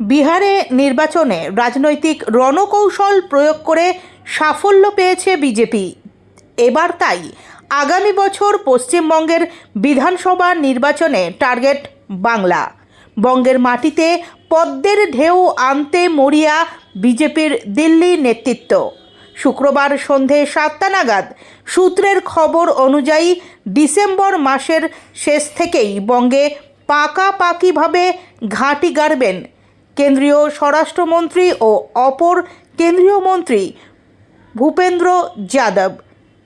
বিহারে নির্বাচনে রাজনৈতিক রণকৌশল প্রয়োগ করে সাফল্য পেয়েছে বিজেপি। এবার তাই আগামী বছর পশ্চিমবঙ্গের বিধানসভা নির্বাচনে টার্গেট বাংলা। বঙ্গের মাটিতে পদ্মের ঢেউ আনতে মরিয়া বিজেপির দিল্লি নেতৃত্ব। শুক্রবার সন্ধে সাতটা নাগাদ সূত্রের খবর অনুযায়ী ডিসেম্বর মাসের শেষ থেকেই বঙ্গে পাকাপাকিভাবে ঘাঁটি গাড়বেন কেন্দ্রীয় স্বরাষ্ট্রমন্ত্রী ও অপর কেন্দ্রীয় মন্ত্রী ভূপেন্দ্র যাদব।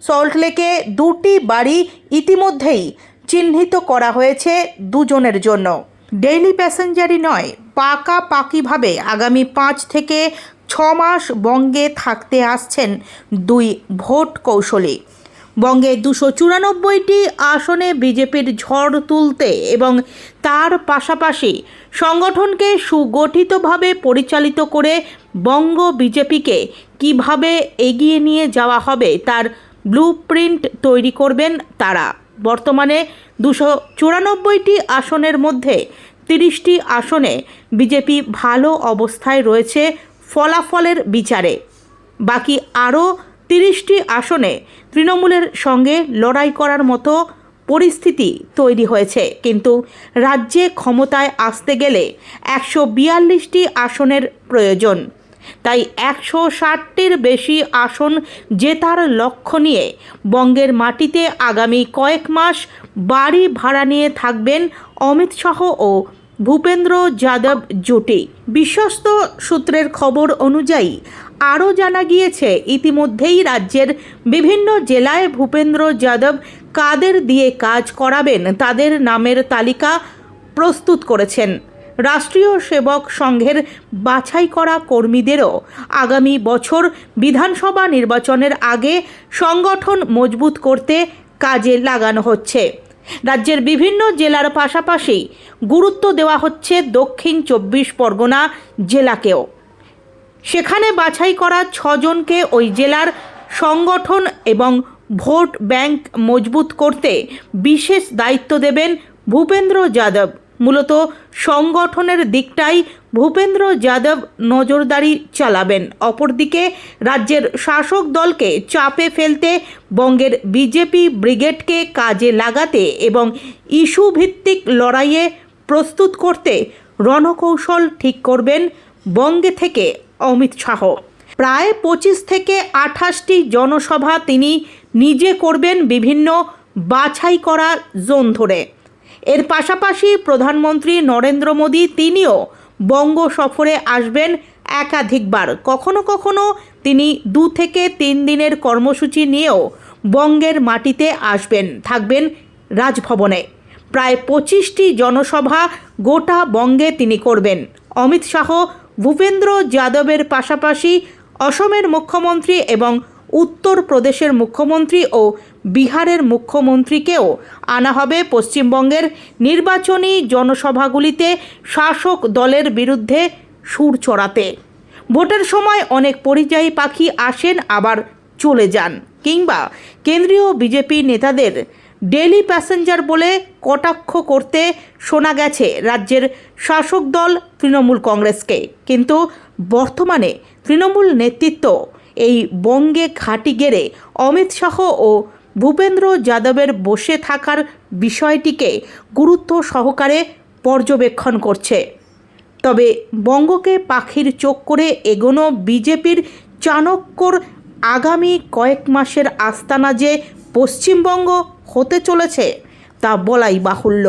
সল্টলেকে দুটি বাড়ি ইতিমধ্যেই চিহ্নিত করা হয়েছে দুজনের জন্য। ডেইলি প্যাসেঞ্জারই নয় পাকা পাকাপাকিভাবে আগামী পাঁচ থেকে ছ মাস বঙ্গে থাকতে আসছেন দুই ভোট কৌশলী। বঙ্গে দুশো চুরানব্বইটি আসনে বিজেপির ঝড় তুলতে এবং তার পাশাপাশি সংগঠনকে সুগঠিতভাবে পরিচালিত করে বঙ্গ বিজেপিকে কীভাবে এগিয়ে নিয়ে যাওয়া হবে তার ব্লুপ্রিন্ট তৈরি করবেন তারা। বর্তমানে দুশো চুরানব্বইটি আসনের মধ্যে তিরিশটি আসনে বিজেপি ভালো অবস্থায় রয়েছে ফলাফলের বিচারে। বাকি আরও তিরিশটি আসনে তৃণমূলের সঙ্গে লড়াই করার মতো পরিস্থিতি তৈরি হয়েছে। কিন্তু রাজ্যে ক্ষমতায় আসতে গেলে একশো বিয়াল্লিশটি আসনের প্রয়োজন। তাই একশো ষাটটির বেশি আসন জেতার লক্ষ্য নিয়ে বঙ্গের মাটিতে আগামী কয়েক মাস বাড়ি ভাড়া নিয়ে থাকবেন অমিত শাহ ও ভূপেন্দ্র যাদব জোটে। বিশ্বস্ত সূত্রের খবর অনুযায়ী আরও জানা গিয়েছে, ইতিমধ্যেই রাজ্যের বিভিন্ন জেলায় ভূপেন্দ্র যাদব কাদের দিয়ে কাজ করাবেন, তাদের নামের তালিকা প্রস্তুত করেছেন। রাষ্ট্রীয় সেবক সংঘের বাছাই করা কর্মীদেরও আগামী বছর বিধানসভা নির্বাচনের আগে সংগঠন মজবুত করতে কাজে লাগানো হচ্ছে। রাজ্যের বিভিন্ন জেলার পাশাপাশি গুরুত্ব দেওয়া হচ্ছে দক্ষিণ চব্বিশ পরগনা জেলাকেও। সেখানে বাছাই করা ছজনকে ওই জেলার সংগঠন এবং ভোট ব্যাংক মজবুত করতে বিশেষ দায়িত্ব দেবেন ভূপেন্দ্র যাদব। মূলত সংগঠনের দিকটাই ভূপেন্দ্র যাদব নজরদারি চালাবেন। অপরদিকে রাজ্যের শাসক দলকে চাপে ফেলতে বঙ্গের বিজেপি ব্রিগেডকে কাজে লাগাতে এবং ইস্যু ভিত্তিক লড়াইয়ে প্রস্তুত করতে রণকৌশল ঠিক করবেন বঙ্গে থেকে অমিত শাহ। প্রায় পঁচিশ থেকে আঠাশটি জনসভা তিনি নিজে করবেন বিভিন্ন বাছাই করা জোন ধরে। এর পাশাপাশি প্রধানমন্ত্রী নরেন্দ্র মোদী তিনিও বঙ্গ সফরে আসবেন একাধিকবার। কখনো কখনো তিনি দু থেকে তিন দিনের কর্মসূচি নিয়েও বঙ্গের মাটিতে আসবেন, থাকবেন রাজভবনে। প্রায় পঁচিশটি জনসভা গোটা বঙ্গে তিনি করবেন। অমিত শাহ ভূপেন্দ্র যাদবের পাশাপাশি অসমের মুখ্যমন্ত্রী এবং উত্তরপ্রদেশের মুখ্যমন্ত্রী ও বিহারের মুখ্যমন্ত্রীকেও আনা হবে পশ্চিমবঙ্গের নির্বাচনী জনসভাগুলিতে শাসক দলের বিরুদ্ধে সুর চড়াতে। ভোটের সময় অনেক পরিযায়ী পাখি আসেন, আবার চলে যান। কিংবা কেন্দ্রীয় বিজেপি নেতাদের ডেলি প্যাসেঞ্জার বলে কটাক্ষ করতে শোনা গেছে রাজ্যের শাসক দল তৃণমূল কংগ্রেসকে। কিন্তু বর্তমানে তৃণমূল নেতৃত্ব এই বঙ্গে ঘাঁটি গেড়ে অমিত শাহ ও ভূপেন্দ্র যাদবের বসে থাকার বিষয়টিকে গুরুত্ব সহকারে পর্যবেক্ষণ করছে। তবে বঙ্গকে পাখির চোখ করে এগোনো বিজেপির চাণক্যর আগামী কয়েক মাসের আস্তানা যে পশ্চিমবঙ্গ হতে চলেছে তা বলাই বাহুল্য।